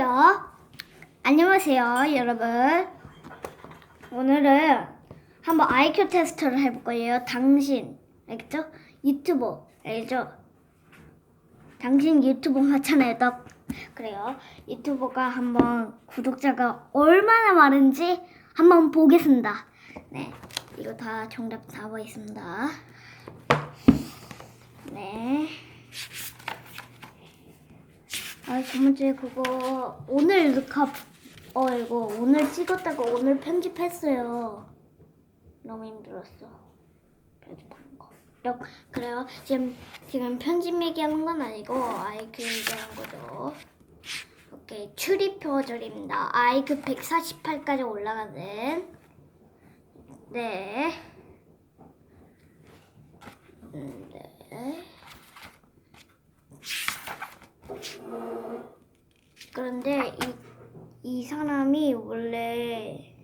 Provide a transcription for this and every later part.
안녕하세요. 안녕하세요, 여러분. 오늘은 한번 IQ 테스트를 해볼 거예요. 당신, 알겠죠? 유튜버, 알죠? 당신 유튜버 맞잖아요, 떡. 그래요. 유튜버가 한번 구독자가 얼마나 많은지 한번 보겠습니다. 네, 이거 다 정답 다 보겠습니다. 네. 아, 두 번째 그거 오늘 녹화 어 이거 오늘 찍었다가 오늘 편집했어요. 너무 힘들었어. 편집하는 거. 여- 그래요. 지금 지금 편집 얘기하는 건 아니고 아이큐 얘기하는 거죠. 오케이 출입 표절입니다. 아이큐 148까지 올라가는 네. 음, 네. 그런데 이, 이 사람이 원래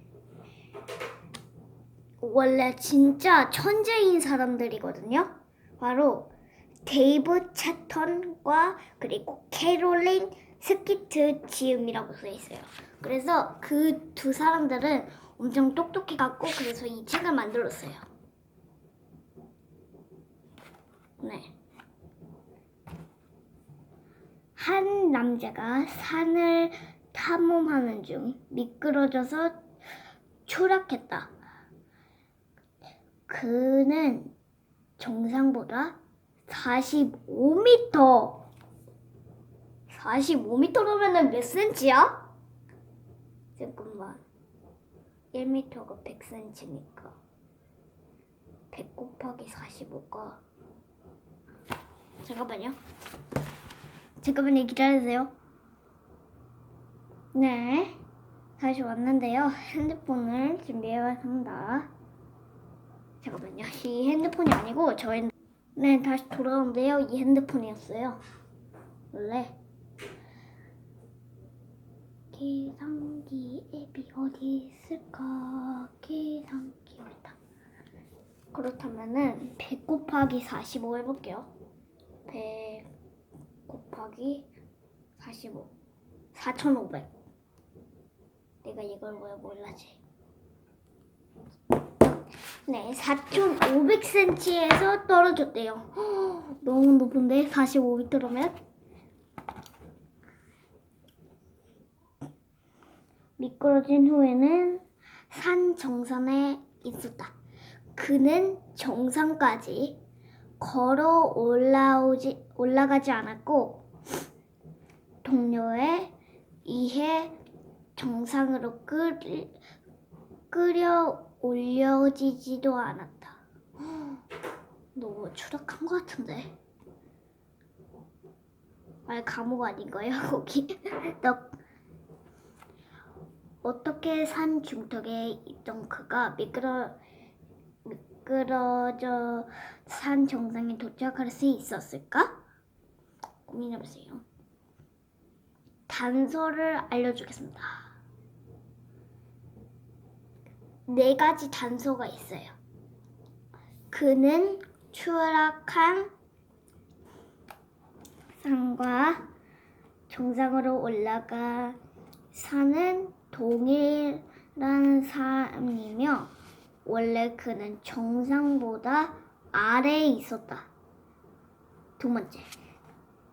원래 진짜 천재인 사람들이거든요. 바로 데이브 채턴과 그리고 캐롤린 스키트 지음이라고 써 있어요. 그래서 그 두 사람들은 엄청 똑똑해 갖고 그래서 이 책을 만들었어요. 네. 한 남자가 산을 탐험하는 중 미끄러져서 추락했다. 그는 정상보다 45m 45m로면은 몇 센치야? 잠깐만 1m가 100cm니까 100 곱하기 45가 잠깐만요 잠깐만요 기다려주세요. 네 다시 왔는데요. 핸드폰을 준비해왔습니다. 잠깐만요 이 핸드폰이 아니고 저 핸... 네 다시 돌아오는데요. 이 핸드폰이었어요. 원래 계산기 앱이 어디 있을까? 계산기 어디다. 그렇다면은 100 곱하기 45 해볼게요. 100 곱하기 45 4500 내가 이걸 왜 몰라지? 네 4500cm에서 떨어졌대요. 허, 너무 높은데? 45m면? 미끄러진 후에는 산 정상에 있었다. 그는 정상까지 걸어 올라오지 올라가지 않았고 동료에 의해 정상으로 끌, 끌려 올려지지도 않았다. 너무 추락한 것 같은데. 말 감옥 아닌가요 거기? 너 어떻게 산 중턱에 있던 그가 미끄러 미끄러져 산 정상에 도착할 수 있었을까? 고민해보세요. 단서를 알려주겠습니다. 네 가지 단서가 있어요. 그는 추락한 산과 정상으로 올라가 산은 동일한 사람이며 원래 그는 정상보다 아래에 있었다. 두 번째,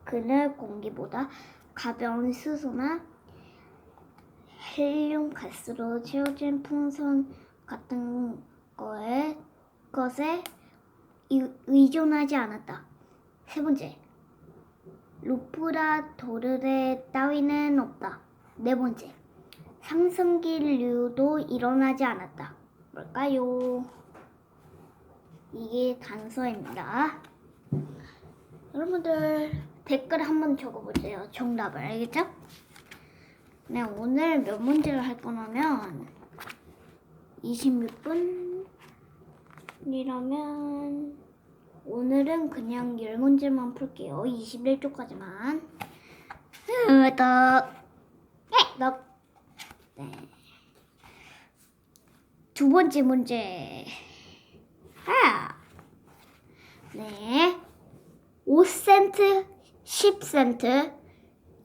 그는 공기보다 가벼운 수소나 헬륨 가스로 채워진 풍선 같은 거에 것에 의- 의존하지 않았다. 세 번째, 루프라 도르레 따위는 없다. 네 번째, 상승기류도 일어나지 않았다. 뭘까요? 이게 단서입니다. 여러분들 댓글 한번 적어보세요. 정답을 알겠죠? 네, 오늘 몇 문제를 할 거냐면 26분이라면 오늘은 그냥 10문제만 풀게요. 21초까지만. 음, 떡. 네, 떡. 네. 두 번째 문제. 아. 네. 5센트, 10센트,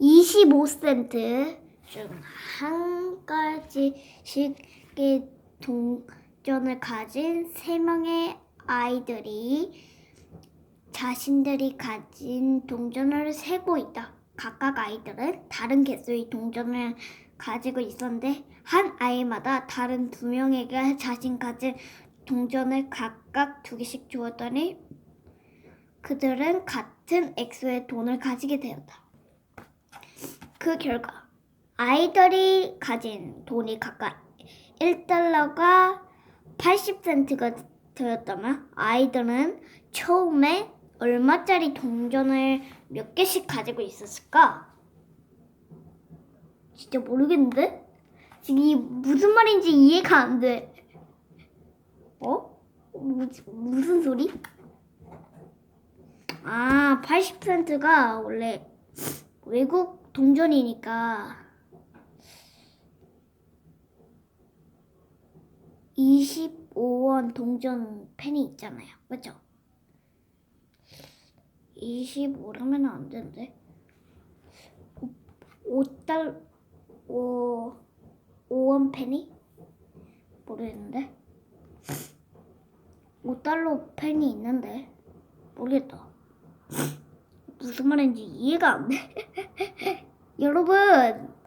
25센트, 중 한 가지씩의 동전을 가진 세 명의 아이들이 자신들이 가진 동전을 세고 있다. 각각 아이들은 다른 개수의 동전을 가지고 있었는데 한 아이마다 다른 두 명에게 자신 가진 동전을 각각 두 개씩 주었더니 그들은 같 은 액수의 돈을 가지게 되었다. 그 결과 아이들이 가진 돈이 각각 1달러가 80센트가 되었다면 아이들은 처음에 얼마짜리 동전을 몇 개씩 가지고 있었을까? 진짜 모르겠는데? 지금 이 무슨 말인지 이해가 안 돼. 어? 무슨, 무슨 소리? 아, 80%가 원래 외국 동전이니까 25원 동전 펜이 있잖아요. 맞죠? 25라면 안 되는데. 5달 5 5원 펜이 모르겠는데. 5달러 펜이 있는데 모르겠다. 무슨 말인지 이해가 안 돼. 여러분,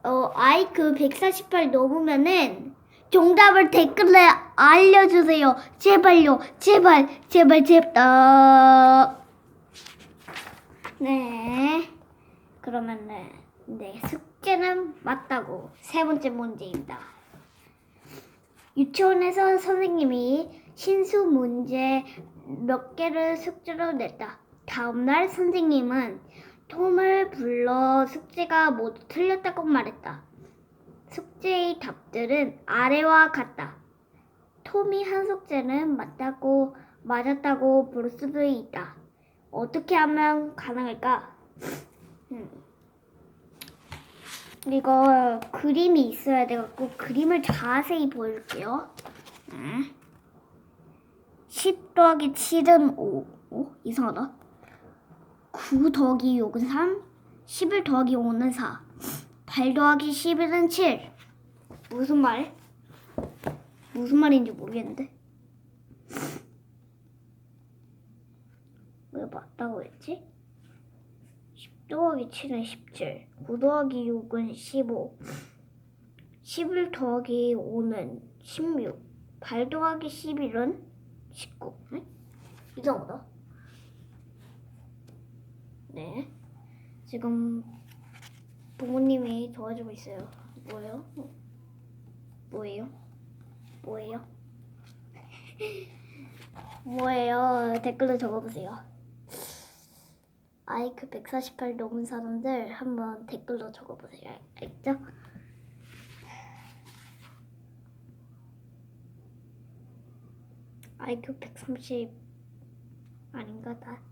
어, 아이크 148 넘으면은 정답을 댓글에 알려주세요. 제발요. 제발, 제발, 제발. 어... 네. 그러면은, 네, 숙제는 맞다고. 세 번째 문제입니다. 유치원에서 선생님이 신수 문제 몇 개를 숙제로 냈다. 다음날 선생님은 톰을 불러 숙제가 모두 틀렸다고 말했다. 숙제의 답들은 아래와 같다. 톰이 한 숙제는 맞다고 맞았다고 볼 수도 있다. 어떻게 하면 가능할까? 음. 이거 그림이 있어야 돼갖고 그림을 자세히 보여줄게요. 네. 10 더하기 7은 5. 어? 이상하다. 9 더하기 6은 3. 11 더하기 5는 4. 8 더하기 11은 7. 무슨 말? 무슨 말인지 모르겠는데. 왜 맞다고 했지? 10 더하기 7은 17. 9 더하기 6은 15. 11 더하기 5는 16. 8 더하기 11은 19. 응? 이상하다. 네. 지금 부모님이 도와주고 있어요. 뭐예요? 뭐예요? 뭐예요? 뭐예요? 댓글로 적어보세요. 아이크 148 넘은 사람들 한번 댓글로 적어보세요. 알겠죠? 아이큐 130 아닌가 다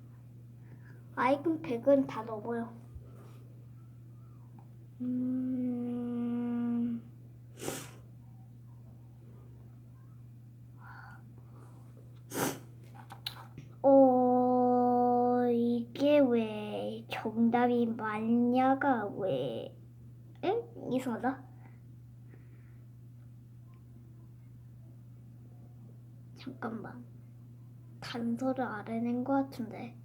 아이큐 100은 다 넘어요 음... 어... 이게 왜 정답이 맞냐가 왜 응? 이상하다 잠깐만. 단서를 알아낸 것 같은데.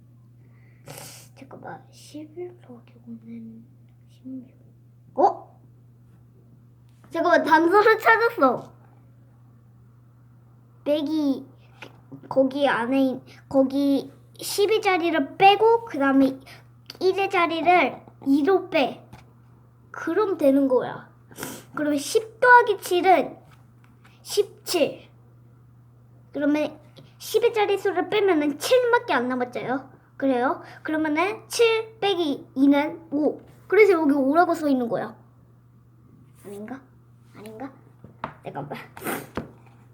잠깐만. 11 더하기 5는 16. 어? 잠깐만. 단서를 찾았어. 빼기 거기 안에 있- 거기 12 자리를 빼고 그 다음에 1의 자리를 2로 빼. 그럼 되는 거야. 그러면 10 더하기 7은 17. 그러면 10의짜리 수를 빼면은 7밖에 안 남았죠. 그래요? 그러면은 7 빼기 2는 5. 그래서 여기 5라고 써 있는 거야. 아닌가? 아닌가? 잠깐만.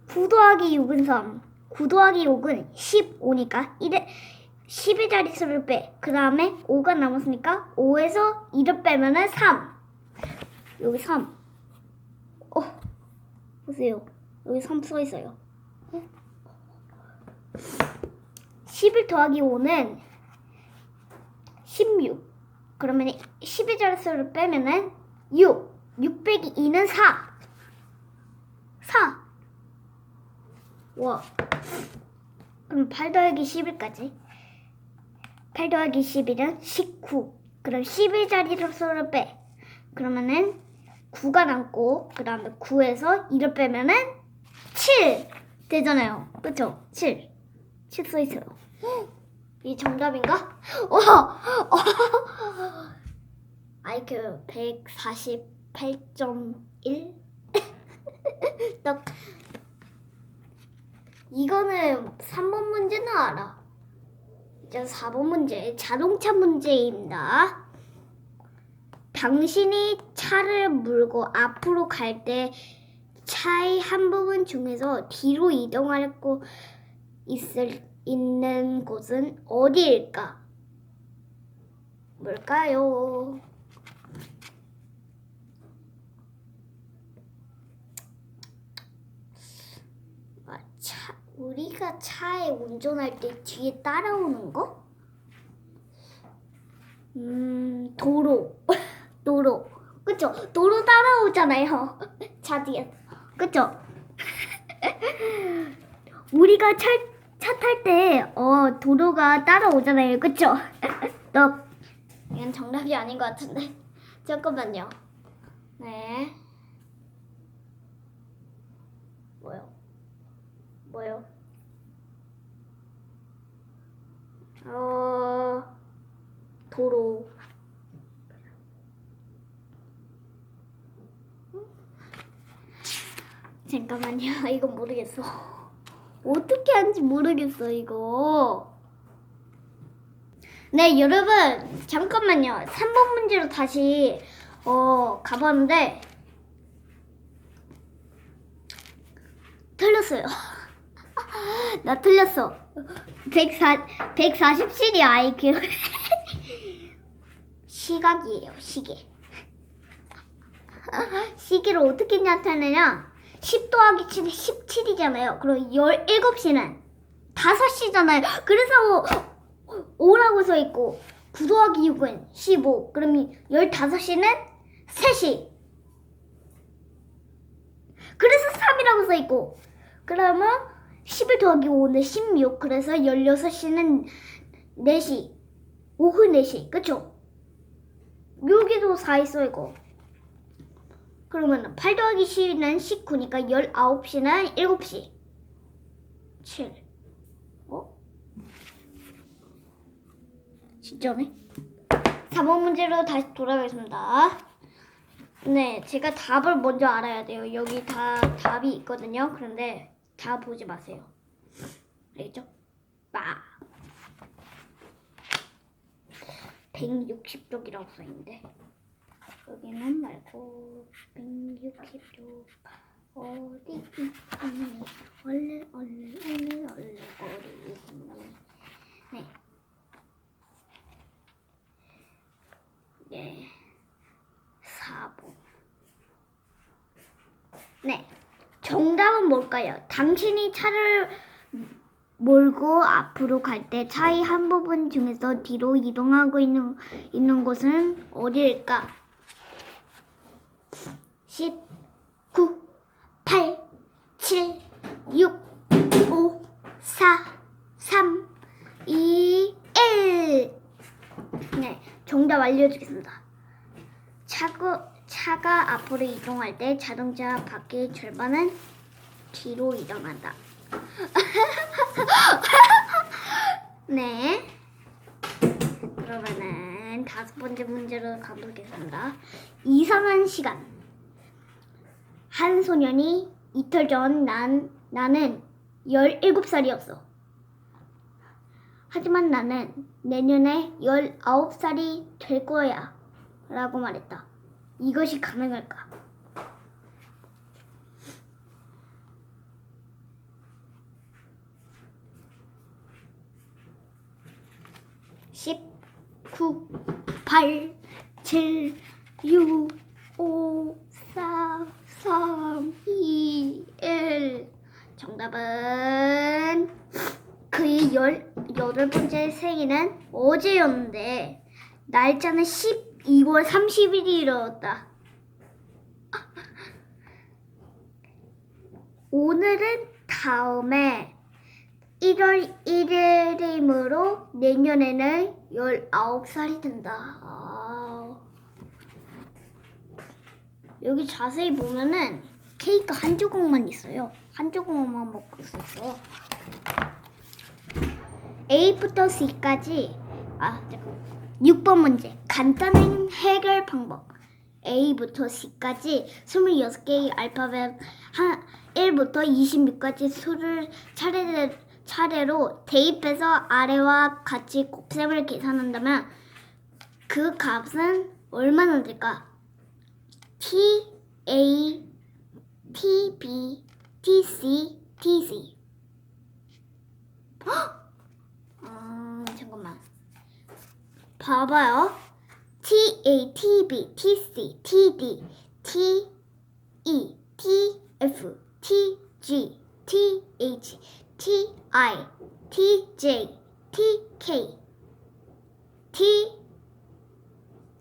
9 더하기 6은 3. 9 더하기 6은 15니까 1에 10의짜리 수를 빼. 그 다음에 5가 남았으니까 5에서 2를 빼면은 3. 여기 3. 어, 보세요. 여기 3 써 있어요. 11 더하기 5는 16. 그러면 12자릿수를 빼면은 6. 6 빼기 2는 4. 4. 와. 그럼 8 더하기 11까지. 8 더하기 11은 19. 그럼 11자리로 수를 빼. 그러면은 9가 남고 그 다음에 9에서 2를 빼면은 7 되잖아요. 그쵸? 7. 7 써있어요. 이 정답인가? 와! IQ 148.1? 딱 이거는 3번 문제는 알아. 이제 4번 문제 자동차 문제입니다. 당신이 차를 몰고 앞으로 갈 때 차의 한 부분 중에서 뒤로 이동하고 있을 있는 곳은 어디일까? 뭘까요? 아, 차, 우리가 차에 운전할 때 뒤에 따라오는 거? 음, 도로. 도로. 그쵸? 도로 따라오잖아요. 차 뒤에. 그쵸? 우리가 차, 차 탈 때, 어, 도로가 따라오잖아요. 그쵸? 너, 이건 정답이 아닌 것 같은데. 잠깐만요. 네. 뭐요? 뭐요? 어, 도로. 잠깐만요. 이거 모르겠어. 어떻게 하는지 모르겠어, 이거. 네, 여러분. 잠깐만요. 3번 문제로 다시, 어, 가봤는데, 틀렸어요. 나 틀렸어. 104, 147이 IQ. 시각이에요, 시계. 시계를 어떻게 나타내냐? 10 더하기 7은 17이잖아요. 그럼 17시는 5시잖아요. 그래서 5라고 써 있고 9 더하기 6은 15. 그럼 15시는 3시. 그래서 3이라고 써 있고 그러면 11 더하기 5는 16. 그래서 16시는 4시. 오후 4시. 그쵸? 여기도 4 있어 있고 그러면 8 더하기 12는 19니까 19시는 7시. 7. 어? 진짜네? 4번 문제로 다시 돌아가겠습니다. 네, 제가 답을 먼저 알아야 돼요. 여기 다 답이 있거든요. 그런데 다 보지 마세요. 알겠죠? 빠. 160쪽이라고 써있는데. 여기는 말고 160쪽 어디 있니 얼른 얼른 얼른 얼른 어디 있니 네. 네. 4번 네. 정답은 뭘까요? 당신이 차를 몰고 앞으로 갈 때 차의 한 부분 중에서 뒤로 이동하고 있는, 있는 곳은 어디일까? 10, 9, 8, 7, 6, 5, 4, 3, 2, 1. 네, 정답 알려주겠습니다. 차가, 차가 앞으로 이동할 때 자동차 바퀴 절반은 뒤로 이동한다. 네. 그러면은 다섯 번째 문제로 가보겠습니다. 이상한 시간. 한 소년이 이틀 전 난, 나는 17살이었어. 하지만 나는 내년에 19살이 될 거야. 라고 말했다. 이것이 가능할까? 십, 구, 팔, 칠, 육, 오, 사, 삼, 이, 일. 정답은 열, 여덟 번째 생일은 어제였는데 날짜는 12월 30일이었다. 오늘은 다음에 1월 1일이므로 내년에는 19살이 된다. 아... 여기 자세히 보면은 케이크 한 조각만 있어요. 한 조각만 먹고 있어요. A부터 C까지 아 잠깐 6번 문제. 간단한 해결 방법. A부터 C까지 26개의 알파벳 한 1부터 26까지 수를 차례, 차례로 대입해서 아래와 같이 곱셈을 계산한다면 그 값은 얼마나 될까? T A T B T C T C. 음, 잠깐만 봐봐요 T A T B T C T D T E T F T G T H T I T J T K T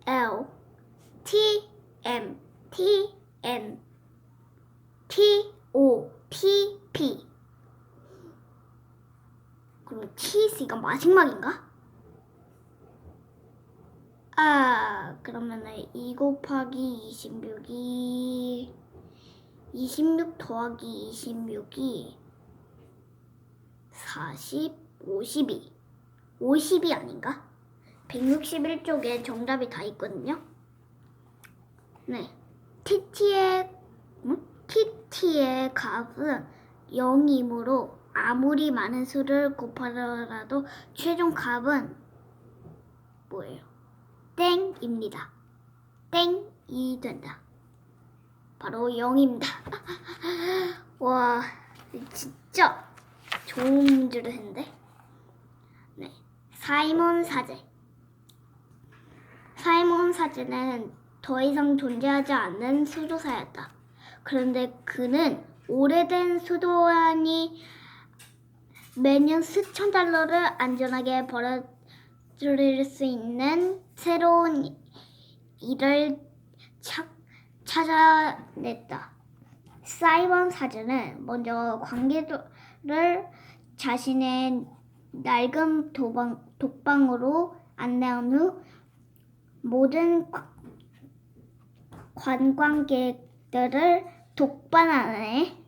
L T M T N T O P P 그럼 TC가 마지막인가? 아 그러면은 2 곱하기 26이 26 더하기 26이 40, 52 50이 아닌가? 161쪽에 정답이 다 있거든요 네 TT의 응? TT의 값은 0이므로 아무리 많은 수를 곱하더라도 최종 값은 뭐예요? 땡입니다. 땡이 된다. 바로 0입니다. 와, 진짜 좋은 문제를 했는데. 네, 사이먼 사제. 사이먼 사제는 더 이상 존재하지 않는 수도사였다. 그런데 그는 오래된 수도원이 매년 수천 달러를 안전하게 벌어 들일 수 있는 새로운 일을 찾, 찾아냈다. 사이먼 사제는 먼저 관계를 자신의 낡은 도방, 독방으로 안내한 후 모든 관- 관광객들을 독방 안에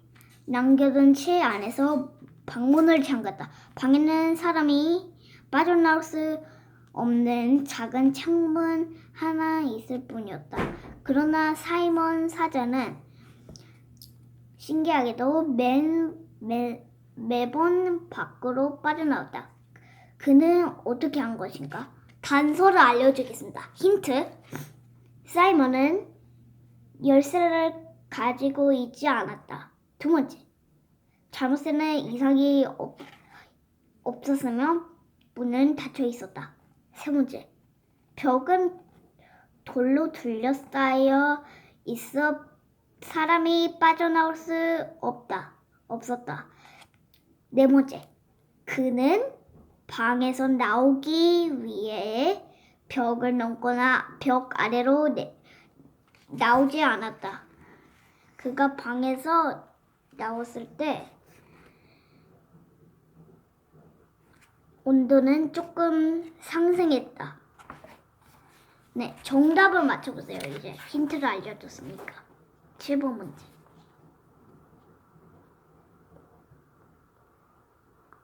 남겨둔 채 안에서 방문을 잠갔다. 방에는 사람이 빠져나올 수 없는 작은 창문 하나 있을 뿐이었다. 그러나 사이먼 사자는 신기하게도 매, 매, 매번 밖으로 빠져나왔다. 그는 어떻게 한 것인가? 단서를 알려주겠습니다. 힌트. 사이먼은 열쇠를 가지고 있지 않았다. 두 번째. 자물쇠는 이상이 없, 없었으며 문은 닫혀 있었다. 세 번째. 벽은 돌로 둘러싸여 있어 사람이 빠져나올 수 없다. 없었다. 네 번째. 그는 방에서 나오기 위해 벽을 넘거나 벽 아래로 내, 나오지 않았다. 그가 방에서 나왔을 때 온도는 조금 상승했다. 네, 정답을 맞춰보세요. 이제 힌트를 알려줬으니까. 7번 문제.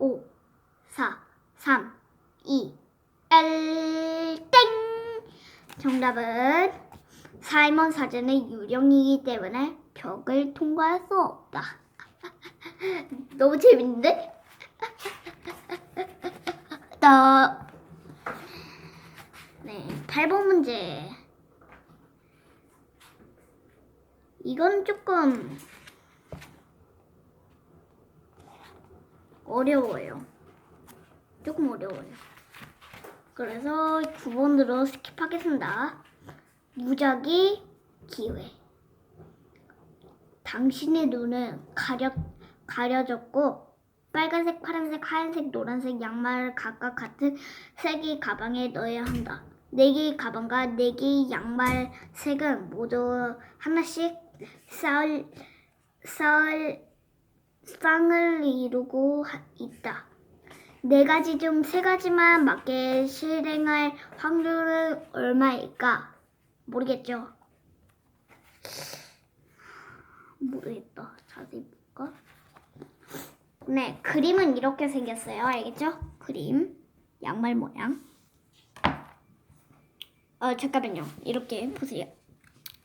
5, 4, 3, 2, 1, 땡! 정답은 사이먼 사전의 유령이기 때문에 벽을 통과할 수 없다. 너무 재밌는데? 나 네, 8번 문제. 이건 조금 어려워요. 조금 어려워요. 그래서 9번으로 스킵하겠습니다. 무작위 기회. 당신의 눈은 가려, 가려졌고 빨간색, 파란색, 하얀색, 노란색 양말을 각각 같은 색의 가방에 넣어야 한다. 네 개의 가방과 네 개의 양말 색은 모두 하나씩 쌓을, 쌓을 쌍을 이루고 하- 있다. 네 가지 중 세 가지만 맞게 실행할 확률은 얼마일까? 모르겠죠. 모르겠다. 자세히? 네, 그림은 이렇게 생겼어요. 알겠죠? 그림. 양말 모양. 어, 잠깐만요. 이렇게 보세요.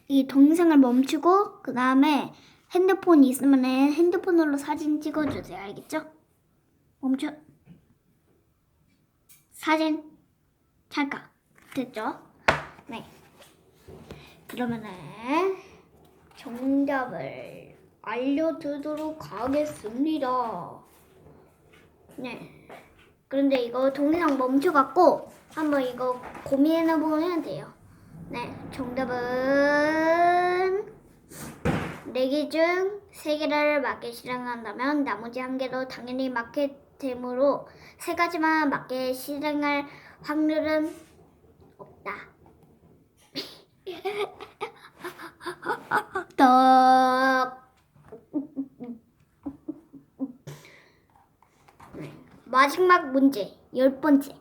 이 동영상을 멈추고 그 다음에 핸드폰 있으면 핸드폰으로 사진 찍어주세요. 알겠죠? 멈춰. 사진 찰까? 됐죠? 네. 그러면은 정답을 알려드리도록 하겠습니다. 네. 그런데 이거 동영상 멈춰갖고 한번 이거 고민해보면 돼요. 네, 정답은 네개중세 개를 맞게 실행한다면 나머지 한 개도 당연히 맞게 되므로 세 가지만 맞게 실행할 확률은 없다. 덕. 마지막 문제 열 번째.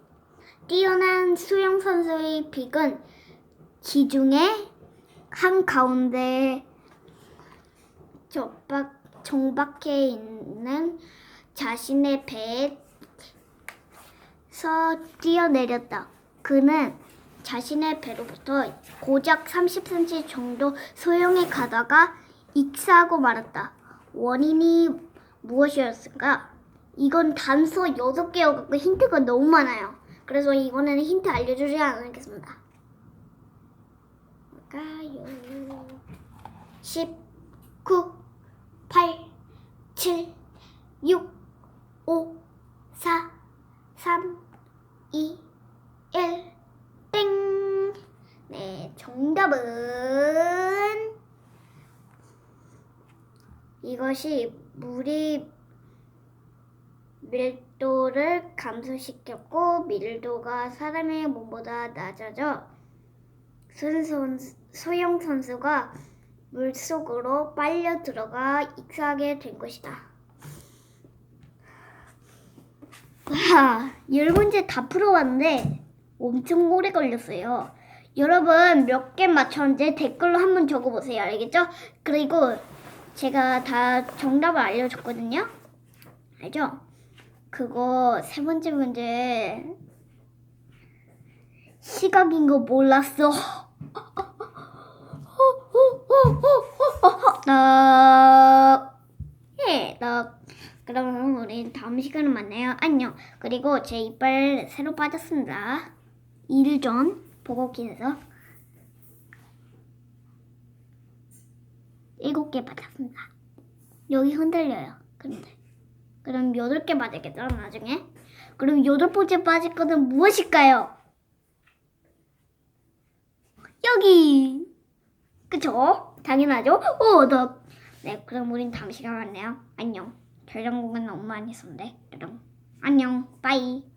뛰어난 수영 선수의 빅은 기중에 한 가운데 정박, 정박해 있는 자신의 배에서 뛰어내렸다. 그는 자신의 배로부터 고작 30cm 정도 소용에 가다가 익사하고 말았다. 원인이 무엇이었을까? 이건 단서 6개여갖고 힌트가 너무 많아요. 그래서 이번에는 힌트 알려주지 않겠습니다. 뭘까요? 10, 9, 8, 7, 6, 5, 4, 3, 2, 1, 땡! 네, 정답은 이것이 물이 밀도를 감소시켰고 밀도가 사람의 몸보다 낮아져 손선, 소영 선수가 물 속으로 빨려 들어가 익사하게 된 것이다. 와, 열 문제 다 풀어왔는데 엄청 오래 걸렸어요. 여러분 몇 개 맞췄는지 댓글로 한번 적어보세요. 알겠죠? 그리고 제가 다 정답을 알려줬거든요. 알죠? 그거 세 번째 문제 시각인 거 몰랐어. 나, 예, 나. 그러면 우리 다음 시간에 만나요. 안녕. 그리고 제 이빨 새로 빠졌습니다. 일전 보고기에서 일곱 개 빠졌습니다. 여기 흔들려요. 근데. 그럼 여덟 개 맞았겠죠 나중에? 그럼 여덟 번째 빠질 거는 무엇일까요? 여기 그쵸? 당연하죠? 어, 나. 네, 그럼 우린 다음 시간에 만나요. 안녕. 결정곡은 너무 많이 썼는데. 안녕. 빠이.